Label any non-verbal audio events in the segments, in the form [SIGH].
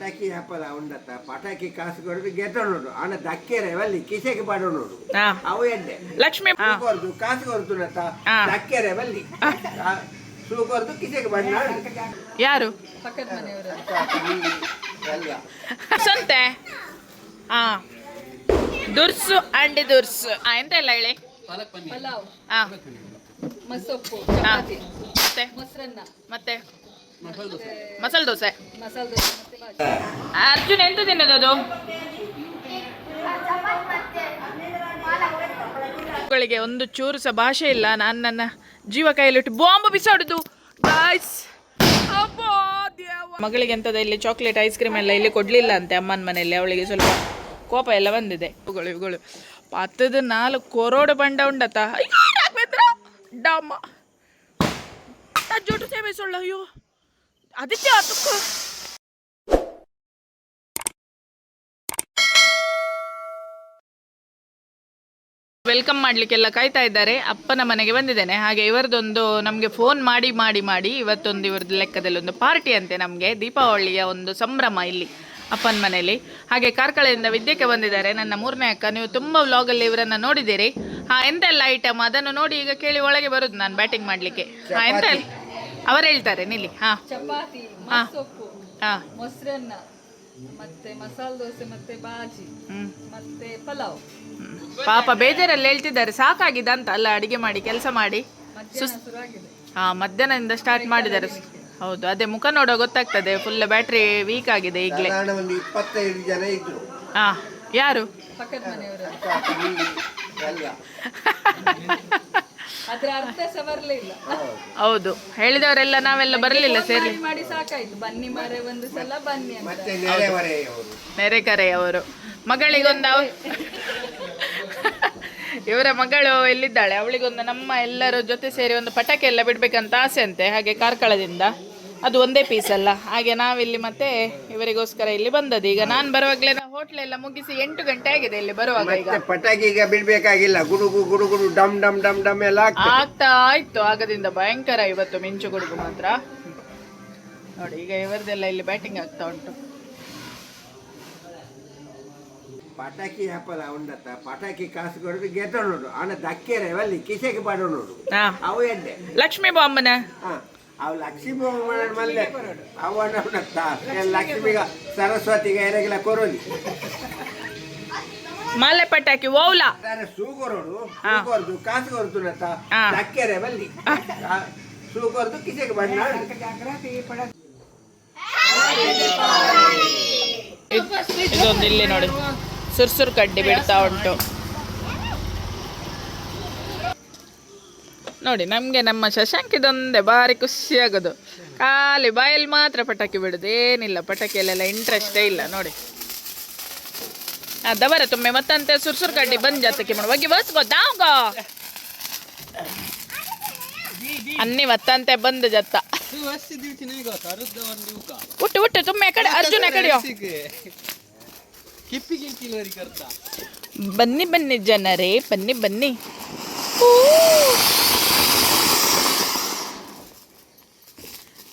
ಪಟಾಕಿ ಹಪ್ಪಲ ಉಂಡತ್ತ ಪಟಾಕಿ ಕಾಸು ಕೊಡೋದು ಗೆದ್ದೋಡು ಆನ ದಕ್ಕೆರೆ ಬಲ್ಲಿ ಕಿಸೆಗೆ ಪಡೋಡು ಹಾ. ಅವು ಎಡ್ಡೆ ಲಕ್ಷ್ಮಿ ಕೊರ್ದು ಕಾಸು ಕೊಡ್ತು ನತ್ತ ದಕ್ಕೆರೆ ಬಲ್ಲಿ ಯಾರು ಕಿಸೆಗೆ ಬಣ್ಣ ಯಾರು? ಸಂತೆ ಹಾ. ದುರ್ಸು ಅಂಡಿ ದುರ್ಸು. ಎಂತ ಇಲ್ಲ ಹೇಳಿ? ಪಲಾವ್. ಹಾ. ಮಸೊಪ್ಪು ಮತ್ತೆ? ಮೊಸರನ್ನ. ಮತ್ತೆ? ಮಸಾಲೆ ದೋಸೆ. ಅರ್ಜುನ್ ಎಂತ ತಿನ್ನೋದು ಮಕ್ಕಳಿಗೆ ಒಂದು ಚೂರು ಸಹ ಭಾಷೆ ಇಲ್ಲ. ನಾನು ನನ್ನ ಜೀವ ಕೈಯಲ್ಲಿಟ್ಟು ಬಾಂಬ್ ಬಿಸಾಡುದು. ಗಾಯ್ಸ್ ಮಗಳಿಗೆ ಎಂತದ ಇಲ್ಲಿ ಚಾಕ್ಲೇಟ್ ಐಸ್ ಕ್ರೀಮ್ ಎಲ್ಲ ಇಲ್ಲಿ ಕೊಡ್ಲಿಲ್ಲ ಅಂತೆ ಅಮ್ಮನ ಮನೆಯಲ್ಲಿ. ಅವಳಿಗೆ ಸ್ವಲ್ಪ ಕೋಪ ಎಲ್ಲ ಬಂದಿದೆ. ಇವುಗಳು ಇವುಗಳು. ಪತ್ತದ ನಾಲ್ಕು ಕೊರೋಡು ಬಂಡ ಉಂಡತ್ತ. ಅಯ್ಯೋ, ಯಾಕ್ ಬೆದ್ರ? ಡಮ್ಮ. ಜೋಟು ಸೇವೆ ಸೊಳ್ಳ ಅಯ್ಯೋ. ಅದಕ್ಕೆ ಅದಕ್ಕೆ ವೆಲ್ಕಮ್ ಮಾಡ್ಲಿಕ್ಕೆಲ್ಲ ಕಾಯ್ತಾ ಇದ್ದಾರೆ. ಅಪ್ಪನ ಮನೆಗೆ ಬಂದಿದ್ದೇನೆ. ಹಾಗೆ ಇವರದೊಂದು ನಮಗೆ ಫೋನ್ ಮಾಡಿ ಮಾಡಿ ಮಾಡಿ ಇವತ್ತೊಂದು ಇವರದ ಲೆಕ್ಕದಲ್ಲಿ ಒಂದು ಪಾರ್ಟಿ ಅಂತೆ ನಮಗೆ. ದೀಪಾವಳಿಯ ಒಂದು ಸಂಭ್ರಮ ಇಲ್ಲಿ, ಅಪ್ಪನ ಮನೆಯಲ್ಲಿ. ಹಾಗೆ ಕಾರ್ಕಳದಿಂದ ವಿದ್ಯೆಗೆ ಬಂದಿದ್ದಾರೆ. ನನ್ನ ಮೂರನೇ ಅಕ್ಕ, ನೀವು ತುಂಬ ವ್ಲಾಗಲ್ಲಿ ಇವರನ್ನು ನೋಡಿದ್ದೀರಿ. ಹಾ, ಎಂತೆಲ್ಲ ಐಟಮ್ ಅದನ್ನು ನೋಡಿ ಈಗ ಕೇಳಿ ಒಳಗೆ ಬರೋದು ನಾನು ಬ್ಯಾಟಿಂಗ್ ಮಾಡಲಿಕ್ಕೆ. ಹಾ ಎಂತ ಅವರು ಹೇಳ್ತಾರೆ ನಿಲ್ಲಿ. ಹಾಂ. ಚಪಾತಿ ಹಾ. ಸೊಪ್ಪು ಹಾಂ. ಮೊಸರನ್ನ ಮತ್ತೆ ಮಸಾಲ ದೋಸೆ ಮತ್ತೆ ಬಾಜಿ ಹ್ಞೂ ಮತ್ತೆ ಪಲಾವ್. ಪಾಪ ಬೇಜಾರಲ್ಲಿ ಹೇಳ್ತಿದ್ದಾರೆ ಸಾಕಾಗಿದೆ ಅಂತ. ಅಲ್ಲ ಅಡಿಗೆ ಮಾಡಿ ಕೆಲಸ ಮಾಡಿ. ಹಾ ಮಧ್ಯಾಹ್ನದಿಂದ ಸ್ಟಾರ್ಟ್ ಮಾಡಿದ್ದಾರೆ. ಹೌದು ಅದೇ ಮುಖ ನೋಡೋ ಗೊತ್ತಾಗ್ತದೆ. ಫುಲ್ ಬ್ಯಾಟ್ರಿ ವೀಕ್ ಆಗಿದೆ ಈಗಲೇ. ಇಪ್ಪತ್ತೈದು ಜನ ಇದ್ರು. ಹಾ ಯಾರು? ಪಕ್ಕದ ಮನೆಯವರು. [LAUGHS] ಅದ್ರ ಅರ್ಥ ಸಹ ಬರ್ಲಿಲ್ಲ. ಹೌದು. ಹೇಳಿದವರೆಲ್ಲ ನಾವೆಲ್ಲ ಬರಲಿಲ್ಲ ಸೇರಿ. ಮಾಡಿ ಸಾಕಾಯ್ತು. ಬನ್ನಿ ಮರೆ ಒಂದು ಸಲ ಬನ್ನಿ ಅಂತ. ಮತ್ತೆ ನೆರೆಹೊರೆಯವರು ನೆರೆಕರೆಯವರು. ಮಗಳಿಗೊಂದು ಅವ ಇವರ ಮಗಳು ಎಲ್ಲಿದ್ದಾಳೆ? ಅವಳಿಗೊಂದು ನಮ್ಮ ಎಲ್ಲರ ಜೊತೆ ಸೇರಿ ಒಂದು ಪಟಾಕಿ ಎಲ್ಲ ಬಿಡ್ಬೇಕಂತ ಆಸೆ ಅಂತೆ ಹಾಗೆ ಕಾರ್ಕಳದಿಂದ. ಅದು ಒಂದೇ ಪೀಸ್ ಅಲ್ಲ. ಹಾಗೆ ನಾವಿಲ್ಲಿ ಮತ್ತೆ ಇವರಿಗೋಸ್ಕರ ಇಲ್ಲಿ ಬಂದದ್ದು. ಈಗ ನಾನು ಬರುವಾಗಲೇ ಹೋಟ್ಲೆಲ್ಲ ಮುಗಿಸಿ ಎಂಟು ಗಂಟೆ ಆಗಿದೆ ಇಲ್ಲಿ ಬರುವಾಗ ಈಗ. ಮತ್ತೆ ಪಟಾಕಿ ಈಗ ಬಿಡ್ಬೇಕಾಗಿಲ್ಲ. ಗುಡುಗು ಗುಡುಗುಡು ಡಮ್ ಡಮ್ ಡಮ್ ಡಮ್ ಎಲ್ಲ ಆಗ್ತದೆ. ಆಗ್ತಾ ಆಯ್ತು. ಆಗದಿಂದ ಭಯಂಕರ ಇವತ್ತು ಮಿಂಚು ಗುಡುಗು ಮಾತ್ರ. ನೋಡಿ ಈಗ ಇವರದೆಲ್ಲ ಇಲ್ಲಿ ಬ್ಯಾಟಿಂಗ್ ಆಗ್ತಾ ಉಂಟು. ಪಟಾಕಿ ಹಾಪಲ ಉಂಡತ್ತ. ಪಟಾಕಿ ಕಾಸು ಕೊಡೋದು ಗೆದ್ದೋಡು ಅಣ್ಣ ದಕ್ಕೆರೆ ಬಲ್ಲಿ ಕಿಸೆಗೆ ಹಾ. ಅವು ಎಡ್ಡೆ ಲಕ್ಷ್ಮೀ ಬಾಂಬನ ಹಾ. ಅವು ಲಕ್ಷ್ಮಿ ಮಲ್ಲೆ ಅವನ ಲಕ್ಷ್ಮೀಗ ಸರಸ್ವತಿಗ ಎರಗಿಲ್ಲ ಕೊರೋಲಿ. ಮಾಲೆ ಪಟಾಕಿ ಓವ್ಲ. ಸೂಗೊರೋಡು. ಸೂಗೊರ್ದು ಕಾಸು ಕೊಡ್ತುನತ್ತ ಅಕ್ಕೆರೆ ಬಲ್ಲಿ. ಸೂಗೊರ್ದು ಕಿಸೆಗೆ ಬಣ್ಣ ಇದೊಂದು ಇಲ್ಲಿ ನೋಡಿ. ಸುರ್ಸುರ್ ಕಡ್ಡಿ ಬಿಡ್ತಾ ಉಂಟು. ನೋಡಿ, ನಮಗೆ ನಮ್ಮ ಶಶಾಂಕಿದೊಂದೇ ಭಾರಿ ಖುಷಿ ಆಗೋದು. ಖಾಲಿ ಬಾಯಲ್ಲಿ ಮಾತ್ರ ಪಟಾಕಿ ಬಿಡೋದು, ಏನಿಲ್ಲ, ಪಟಾಕಿಯಲ್ಲೆಲ್ಲ ಇಂಟ್ರೆಸ್ಟೇ ಇಲ್ಲ, ನೋಡಿ. ದವರ ತುಂಬ ಮತ್ತಂತೆ, ಸುರ್ಸುರ್ ಕಡ್ಡಿ ಬಂದು ಜಾತಕ್ಕೆ ಮಾಡು ಹೋಗಿ ಬಸ್ಗೋ ದಾವ್ಗೋ ಅನ್ನಿ ಮತ್ತಂತೆ ಬಂದು ಜತ್ತ ಉಟ್ಟು ಹುಟ್ಟು, ತುಂಬ ಕಡೆ, ಅರ್ಜುನ ಕಡೆಯೋ. ಬನ್ನಿ ಬನ್ನಿ ಜನರೇ, ಬನ್ನಿ ಬನ್ನಿ.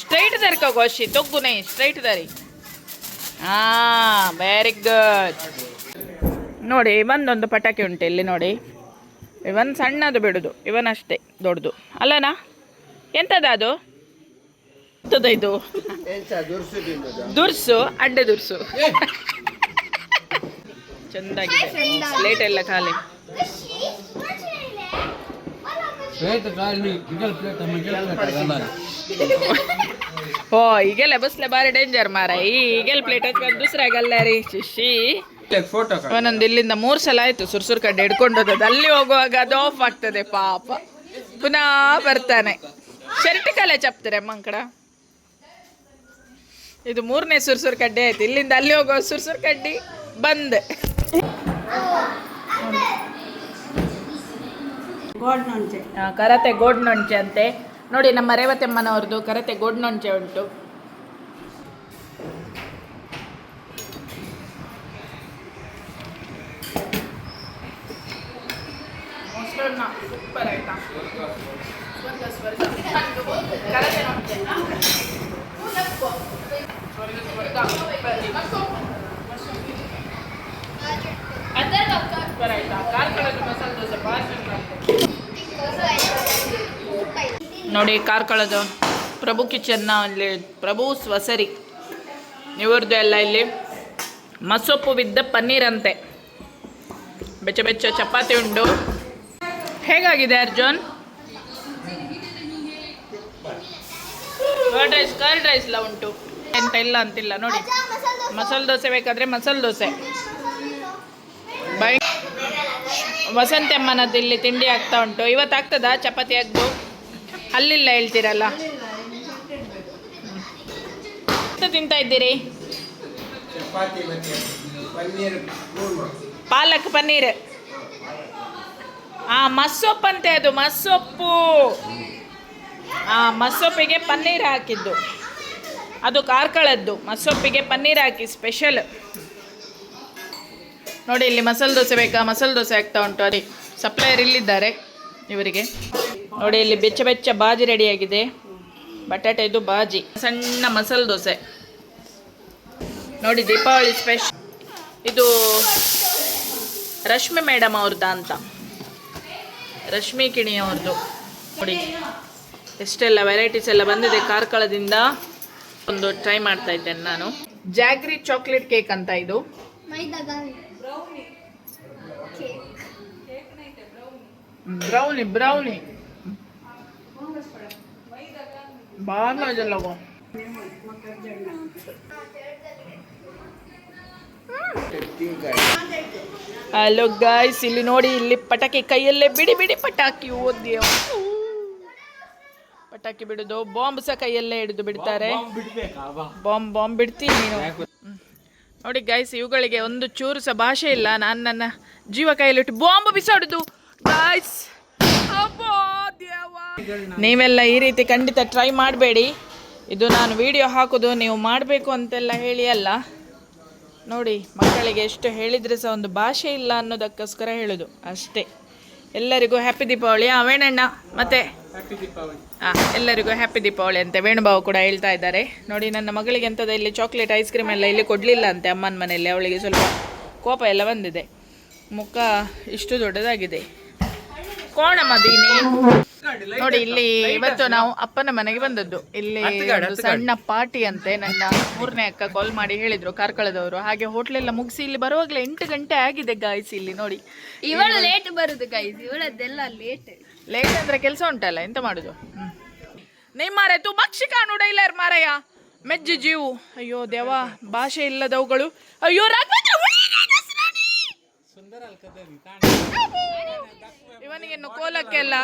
ಸ್ಟ್ರೈಟ್ ತರ್ಕೋ ಗೋಶಿ ತೊಗ್ಗು ನೈ ಸ್ಟ್ರೈಟ್ ದಾರಿ ಹಾ ವೆರಿ ಗುಡ್ ನೋಡಿ ಇವೊಂದೊಂದು ಪಟಾಕಿ ಉಂಟು ಇಲ್ಲಿ ನೋಡಿ. ಇವನ್ ಸಣ್ಣದು ಬಿಡುದು ಅಷ್ಟೇ ದೊಡ್ಡದು. ಅಲ್ಲನಾ? ಎಂತದ ಅದು? ಇದು? ದುರ್ಸು ಅಡ್ಡೆ ದುರ್ಸು. ಚಂದಾಗಿದೆ. ಲೇಟ್ ಎಲ್ಲ ಖಾಲಿ. [LAUGHS] ಓ, ಈಗೆಲ್ಲ ಬಸ್ಲೆ ಬಾರಿ ಡೇಂಜರ್ ಮಾರ ಈಗೆಲ್ಲ ಪ್ಲೇಟ್ ಹಚ್ಕೊಂಡು ದುಸ್ರಾಗಲ್ಲ ರೀ, ಶಿಶಿ. ಒಂದೊಂದು ಇಲ್ಲಿಂದ ಮೂರು ಸಲ ಆಯ್ತು ಸುರ್ಸುರ್ ಕಡ್ಡೆ ಹಿಡ್ಕೊಂಡು ಹೋದದ್ದು. ಅಲ್ಲಿ ಹೋಗುವಾಗ ಅದು ಆಫ್ ಆಗ್ತದೆ, ಪಾಪ. ಪುನಃ ಬರ್ತಾನೆ. ಶರ್ಟ್ ಕಾಲ ಚಪ್ತಾರೆ ಇದು ಮೂರನೇ ಸುರ್ಸುರ್ ಕಡ್ಡೆ ಆಯ್ತು. ಇಲ್ಲಿಂದ ಅಲ್ಲಿ ಹೋಗೋ ಸುರ್ಸುರ್ ಕಡ್ಡಿ ಬಂದೆ. ಆ, ಕರತೆ ಗೋಡ್ ನೊಂಚೆ ಅಂತೆ. ನೋಡಿ ನಮ್ಮ ರೇವತಮ್ಮನವ್ರದ್ದು ಕರತೆ ಗೋಡ್ ನೊಂಚೆ ಉಂಟು ಸೂಪರ್ ಆಯ್ತಾ? ಸೂಪರ್ ಮಸಾಲೆ ದೋಸೆ ಭಾಳ ಚೆನ್ನಾಗಿದೆ ನೋಡಿ ಕಾರ್ಕಳದ ಪ್ರಭು ಕಿಚನ್ನ ಅಲ್ಲಿ, ಪ್ರಭು ಸ್ವಸರಿ. ಇವ್ರದ್ದು ಎಲ್ಲ ಇಲ್ಲಿ. ಮಸೊಪ್ಪು ಪನ್ನೀರ್ ಅಂತೆ. ಬೆಚ್ಚ ಬೆಚ್ಚ ಚಪಾತಿ ಉಂಡು. ಹೇಗಾಗಿದೆ Arjun? Curd rice curd rice ಎಲ್ಲ ಉಂಟು. ಎಂತ ಇಲ್ಲ ಅಂತಿಲ್ಲ, ನೋಡಿ. ಮಸಾಲೆ ದೋಸೆ ಬೇಕಾದ್ರೆ ಮಸಾಲೆ ದೋಸೆ. ಬೈ ವಸಂತಮ್ಮನದ್ದು ಇಲ್ಲಿ ತಿಂಡಿ ಆಗ್ತಾ ಉಂಟು. ಇವತ್ತು ಆಗ್ತದಾ ಚಪಾತಿ ಆಗ್ದು? ಅಲ್ಲಿಲ್ಲ ಹೇಳ್ತೀರಲ್ಲ. ತಿಂತಾ ಇದ್ದೀರಿ? ಪಾಲಕ್ ಪನ್ನೀರ್. ಆ ಮಸ್ಸೊಪ್ಪು ಅಂತೆ ಅದು ಮಸ್ಸೊಪ್ಪು. ಆ ಮಸ್ಸೊಪ್ಪಿಗೆ ಪನ್ನೀರ್ ಹಾಕಿದ್ದು. ಅದು ಕಾರ್ಕಳದ್ದು ಮಸ್ಸೊಪ್ಪಿಗೆ ಪನ್ನೀರ್ ಹಾಕಿ ಸ್ಪೆಷಲ್ ನೋಡಿ ಇಲ್ಲಿ ಮಸಾಲೆ ದೋಸೆ ಬೇಕಾ? ಮಸಾಲೆ ದೋಸೆ ಆಗ್ತಾ ಉಂಟು ಅದೇ ಸಪ್ಲೈಯರ್ ಇಲ್ಲಿದ್ದಾರೆ ಇವರಿಗೆ. ನೋಡಿ ಇಲ್ಲಿ ಬೆಚ್ಚ ಬೆಚ್ಚ ಬಾಜಿ ರೆಡಿಯಾಗಿದೆ. ಬಟಾಟೆದು ಬಾಜಿ. ಸಣ್ಣ ಮಸಾಲೆ ದೋಸೆ. ನೋಡಿ ದೀಪಾವಳಿ ಸ್ಪೆಷಲ್ ಇದು ರಶ್ಮಿ ಮೇಡಮ್ ಅವ್ರದ್ದ ಅಂತ. ರಶ್ಮಿ ಕಿಣಿ ಅವ್ರದ್ದು ನೋಡಿ ಎಷ್ಟೆಲ್ಲ ವೆರೈಟೀಸ್ ಎಲ್ಲ ಬಂದಿದೆ ಕಾರ್ಕಳದಿಂದ. ಒಂದು ಟ್ರೈ ಮಾಡ್ತಾ ಇದ್ದೇನೆ ನಾನು. ಜಾಗ್ರಿ ಚಾಕ್ಲೇಟ್ ಕೇಕ್ ಅಂತ ಇದು. ಬ್ರೌನಿ ಬ್ರೌನಿ ಮಜಾ ಲಗೋ ಹಲೋ ಗಾಯ್ಸ್ ಇಲ್ಲಿ ನೋಡಿ ಇಲ್ಲಿ ಪಟಾಕಿ ಕೈಯಲ್ಲೇ ಬಿಡಿ ಬಿಡಿ ಪಟಾಕಿ ಓದಿ ಪಟಾಕಿ ಬಿಡುದು ಬಾಂಬ್ ಸಹ ಕೈಯಲ್ಲೇ ಹಿಡಿದು ಬಿಡ್ತಾರೆ. ಬಾಂಬ್ ಬಾಂಬ್ ಬಿಡ್ತೀನಿ ನೀನು. ನೋಡಿ ಗಾಯ್ಸ್ ಇವುಗಳಿಗೆ ಒಂದು ಚೂರು ಸಹ ಭಾಷೆ ಇಲ್ಲ. ನಾನು ನನ್ನ ಜೀವ ಕೈಯಲ್ಲಿಟ್ಟು ಬಾಂಬ್ ಬಿಸಾಡುದು. ಗಾಯ್ಸ್ ನೀವೆಲ್ಲ ಈ ರೀತಿ ಖಂಡಿತ ಟ್ರೈ ಮಾಡಬೇಡಿ. ಇದು ನಾನು ವಿಡಿಯೋ ಹಾಕೋದು ನೀವು ಮಾಡಬೇಕು ಅಂತೆಲ್ಲ ಹೇಳಿ ಅಲ್ಲ. ನೋಡಿ ಮಕ್ಕಳಿಗೆ ಎಷ್ಟು ಹೇಳಿದರೆ ಸಹ ಒಂದು ಭಾಷೆ ಇಲ್ಲ ಅನ್ನೋದಕ್ಕೋಸ್ಕರ ಹೇಳೋದು. ಅಷ್ಟೇ. ಎಲ್ಲರಿಗೂ ಹ್ಯಾಪಿ ದೀಪಾವಳಿ. ಆ ವೇಣಣ್ಣ ಮತ್ತೆ? ಹಾಂ ಎಲ್ಲರಿಗೂ ಹ್ಯಾಪಿ ದೀಪಾವಳಿ ಅಂತ ವೇಣುಬಾವು ಕೂಡ ಹೇಳ್ತಾ ಇದ್ದಾರೆ. ನೋಡಿ ನನ್ನ ಮಗಳಿಗೆ ಎಂಥದ್ದು ಇಲ್ಲಿ ಚಾಕ್ಲೇಟ್ ಐಸ್ ಕ್ರೀಮ್ ಎಲ್ಲ ಇಲ್ಲಿ ಕೊಡಲಿಲ್ಲ ಅಂತೆ ಅಮ್ಮನ ಮನೆಯಲ್ಲಿ. ಅವಳಿಗೆ ಸ್ವಲ್ಪ ಕೋಪ ಎಲ್ಲ ಬಂದಿದೆ. ಮುಖ ಇಷ್ಟು ದೊಡ್ಡದಾಗಿದೆ. ಕೋಣ ಮದೀನಿ ನೋಡಿ ಇಲ್ಲಿ ಇವತ್ತು ನಾವು ಅಪ್ಪನ ಮನೆಗೆ ಬಂದದ್ದು. ಇಲ್ಲಿ ಒಂದು ಸಣ್ಣ ಪಾರ್ಟಿ ಅಂತೆ ನನ್ನ ಮೂರನೇ ಅಕ್ಕ ಕಾಲ್ ಮಾಡಿ ಹೇಳಿದ್ರು ಕಾರ್ಕಳದವರು. ಹಾಗೆ ಹೋಟ್ಲೆಲ್ಲ ಮುಗಿಸಿ ಇಲ್ಲಿ ಬರುವಾಗಲೇ ಎಂಟು ಗಂಟೆ ಆಗಿದೆ ಗಾಯ್ಸ್ ಇಲ್ಲಿ ನೋಡಿ. ಇವಳು ಲೇಟ್ ಬರುದು ಗಾಯ್ಸ್ ಇವಳದ್ದೆಲ್ಲ ಲೇಟ್ ಲೇಟ್ ಅಂದ್ರೆ ಕೆಲಸ ಉಂಟಲ್ಲ ಎಂತ ಮಾಡುದು? ನೀ ಮಾರೆ ತು ಮಕ್ಷಿ ಕಾಣುಡ ಇಲ್ಲ ಮಾರಯ್ಯ? ಮೆಜ್ಜಿ ಜೀವು. ಅಯ್ಯೋ ದೇವ ಭಾಷೆ ಇಲ್ಲದವುಗಳು. ಅಯ್ಯೋ ಇವನಿಗೆ ಉಳಿ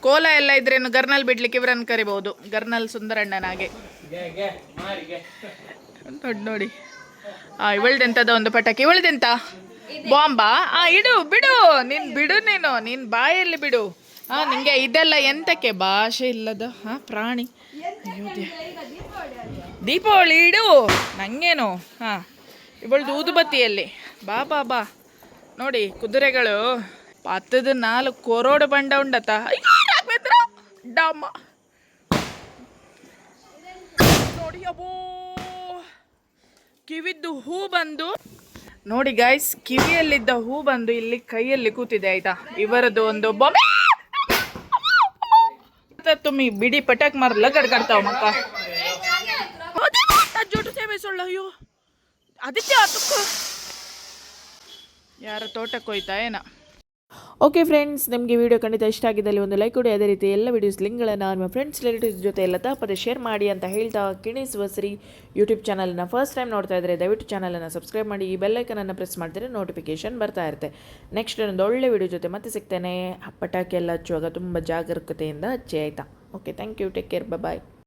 ಕೋಲ ಎಲ್ಲ ಇದ್ರೇನು ಗರ್ನಲ್ ಬಿಡ್ಲಿಕ್ಕೆ ಇವರನ್ನು ಕರಿಬಹುದು ಗರ್ನಲ್ ಸುಂದರಣ್ಣನಾಗೆ. ದೊಡ್ಡ ನೋಡಿ ಆ ಇವಳ್ದೆಂತದ ಒಂದು ಪಟಾಕಿ? ಇವಳ್ದೆಂತ? ಬಾಂಬಾ? ಆ ಇಡು ಬಿಡು. ನೀನ್ ಬಿಡು ನೀನು. ನೀನ್ ಬಾಯಲ್ಲಿ ಬಿಡು. ಹಾ ನಿಂಗೆ ಇದೆಲ್ಲ ಎಂತಕ್ಕೆ? ಭಾಷೆ ಇಲ್ಲದ ಹಾ ಪ್ರಾಣಿ. ದೀಪಾವಳಿ ಇಡು. ನಂಗೇನು? ಹಾ ಇವಳ್ದು ಊದುಬತ್ತಿಯಲ್ಲಿ. ಬಾ ಬಾ ಬಾ. ನೋಡಿ ಕುದುರೆಗಳು. ಹತ್ತದ ನಾಲ್ಕು ಕೊರೋಡು ಬಂಡ ಉಂಡತ ಡಮ್ಮ ಕಿವಿದ್ದು ಹೂ ಬಂದು. ನೋಡಿ ಗಾಯ್ಸ್ ಕಿವಿಯಲ್ಲಿದ್ದ ಹೂ ಬಂದು ಇಲ್ಲಿ ಕೈಯಲ್ಲಿ ಕೂತಿದೆ, ಆಯ್ತಾ? ಇವರದ್ದು ಒಂದು ಬೊಮ್ಮೆ ತುಮ್ಮಿ ಬಿಡಿ ಪಟಾಕ್ ಮಾರ್ ಲಗಡ್ ಕಡ್ತಾವ ಮಕ್ಕ. ಜೋಟು ಸೇವೆ ಅಯ್ಯೋ. ಅದಕ್ಕೂ ಯಾರ ತೋಟಕ್ಕೆ ಹೋಯ್ತಾ, ಏನ? ಓಕೆ ಫ್ರೆಂಡ್ಸ್ ನಿಮಗೆ ವಿಡಿಯೋ ಖಂಡಿತ ಇಷ್ಟ ಆಗಿದ್ದಲ್ಲಿ ಒಂದು ಲೈಕ್ ಕೊಡಿ. ಅದೇ ರೀತಿ ಎಲ್ಲ ವಿಡಿಯೋಸ್ ಲಿಂಕ್ಗಳನ್ನು ನಿಮ್ಮ ಫ್ರೆಂಡ್ಸ್ ರಿಲೇಟಿವ್ಸ್ ಜೊತೆ ಎಲ್ಲ ತಪ್ಪದೆ ಶೇರ್ ಮಾಡಿ ಅಂತ ಹೇಳ್ತಾ ಕಿಣಿಸ್ ವಸ್ರಿ ಯೂಟ್ಯೂಬ್ ಚಾನಲನ್ನು ಫಸ್ಟ್ ಟೈಮ್ ನೋಡ್ತಾ ಇದ್ದರೆ ದಯವಿಟ್ಟು ಚಾನಲನ್ನು ಸಬ್ಸ್ಕ್ರೈಬ್ ಮಾಡಿ, ಈ ಬೆಲ್ಲೈಕನನ್ನು ಪ್ರೆಸ್ ಮಾಡಿದರೆ ನೋಟಿಫಿಕೇಶನ್ ಬರ್ತಾ ಇರುತ್ತೆ. ನೆಕ್ಸ್ಟ್ ಒಂದು ಒಳ್ಳೆ ವಿಡಿಯೋ ಜೊತೆ ಮತ್ತೆ ಸಿಗ್ತೇನೆ. ಪಟಾಕಿ ಎಲ್ಲ ಹಚ್ಚುವಾಗ ತುಂಬ ಜಾಗರೂಕತೆಯಿಂದ ಹಚ್ಚಿ ಆಯಿತಾ? Okay thank you take care bye